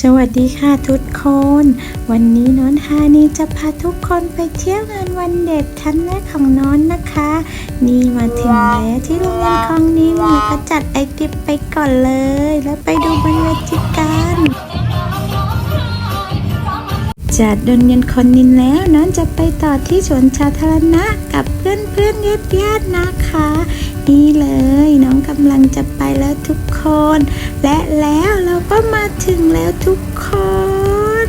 สวัสดีค่ะทุกคน วันนี้น้องฮานีจะพาทุกคนไปเที่ยวงานวันเด็กครั้งแรกของน้องนะคะ นี่มาถึงแล้วที่โรงเรียนคลองนี้มีก็จัดไอติมไปก่อนเลย แล้วไปดูบนเวทีกันจากโรงเรียนคนนินแล้วน้องจะไปต่อที่สวนสาธารณะกับเพื่อนเพื่อนญาติญาติๆนะคะ นี่เลยน้องกำลังจะไปแล้วทุก คน และแล้วเราก็มาถึงแล้วทุกคน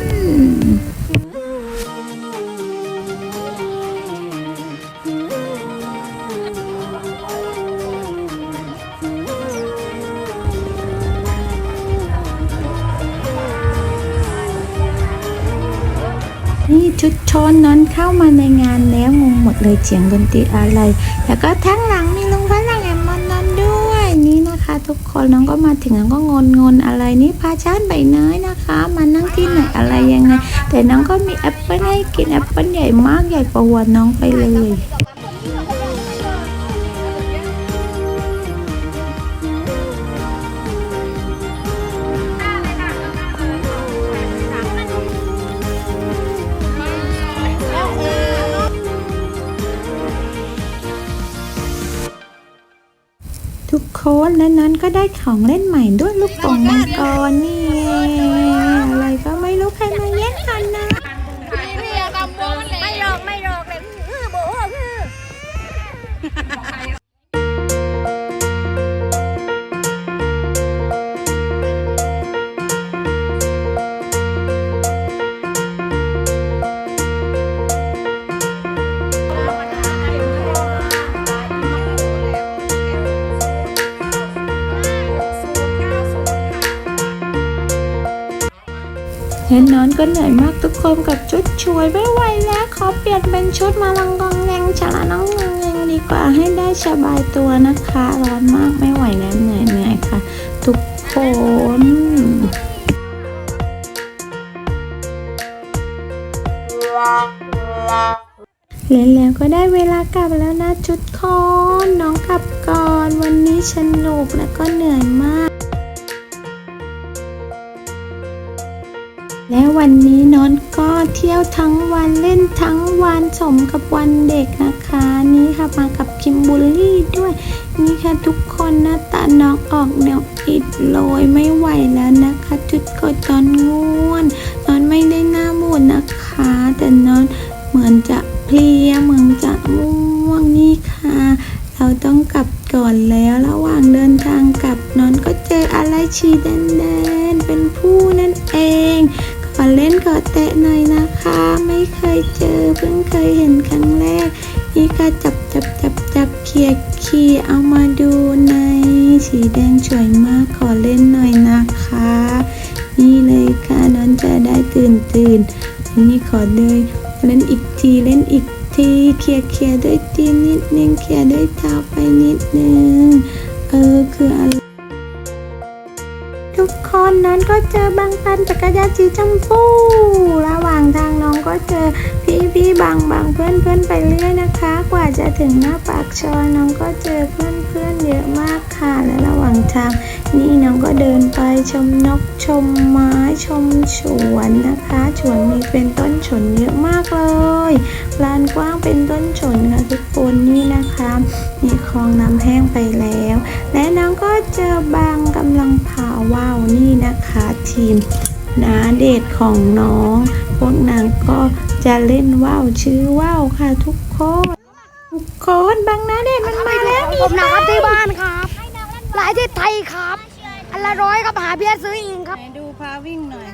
นี่ชุดชนนอนเข้ามาในงานแล้วงงหมดเลยเสียงดนตรีอะไร แล้วก็ทั้งหลังมี ทุกคนน้องก็มาถึงแล้วก็งนงนๆอะไรนี่พาชาติใบเนยนะคะ มานั่งที่ไหนอะไรยังไง แต่น้องก็มีแอปเปิ้ลให้กินแอปเปิ้ลใหญ่มากใหญ่กว่าหัวน้องไปเลย ค้ดและนั้นก็ได้ของเล่นใหม่ด้วยลูกโป่งมังกรนี่อะไรก็ไม่รู้ใครมาแย่งกันนะ และนอนก็เหนื่อยมากทุกคนกับชุดช่วยไม่ไหวแล้วขอเปลี่ยนเป็นชุดมาลังกองแงงชะละน้องงงแงงดีกว่าให้ได้สบายตัวนะคะ ร้อนมากไม่ไหวแล้วเหนื่อยเหนื่อยค่ะ ทุกคนเล่นแล้วก็ได้เวลากลับแล้วนะชุดคอนน้องกลับก่อน วันนี้สนุกแล้วก็เหนื่อยมาก และวันนี้นอนก็เที่ยวทั้งวันเล่นทั้งวันสมกับวันเด็กนะคะ นี่ค่ะมากับคิมบุลลี่ด้วย นี่ค่ะทุกคนหน้าตาน้องออกแนวอิดโรยไม่ไหวแล้วนะคะ จุดกดตอนง่วนนอนไม่ได้หน้าบูดนะคะ แต่นอนเหมือนจะเพลียเหมือนจะง่วงนี่ค่ะ เราต้องกลับก่อนแล้วระหว่างเดินทางกลับนอนก็เจออะไรชีแดน อเล่นขอแตะหน่อยนะคะ ไม่เคยเจอเพิ่งเคยเห็นครั้งแรก นี่ก็จับจับจับจับเคียเคียเอามาดูในสีแดงสวยมากขอเล่นหน่อยนะคะ นี่เลยค่ะน้อนจะได้ตื่นตื่นนี่ขอเลยเล่นอีกทีเล่นอีกทีเคลียเคลียด้วยตีนนิดนึงเคลียด้วยเท้าไปนิดนึงเออคืออะไร ทุกคนนั้นก็เจอบางปันจักรยานสีชมพูระหว่างทางน้องก็เจอพี่พี่บางบางเพื่อนเพื่อนไปเรื่อยนะคะ กว่าจะถึงหน้าปากซอยน้องก็เจอเพื่อนเพื่อนเยอะมากค่ะและระหว่างทางนี่น้องก็เดินไปชมนกชมไม้ชมสวนนะคะสวนมีเป็นต้นฉนเยอะมากเลยลานกว้างเป็นต้นฉนค่ะทุกคนนี่นะคะ มีคลองน้ำแห้งไปแล้ว และน้องก็เจอบางกำลังพาว่า นี่นะคะ ทีมนาเดทของน้อง พวกนางก็จะเล่นว่าวชื่อว่าวค่ะทุกคนทุกคนบางนาเดทมันมาแล้วนี่ผมนะครับค่ะที่บ้านครับหลายที่ไทยครับ อันละร้อยครับหาเบียร์ซื้อเองครับไหนดูพาวิ่งหน่อย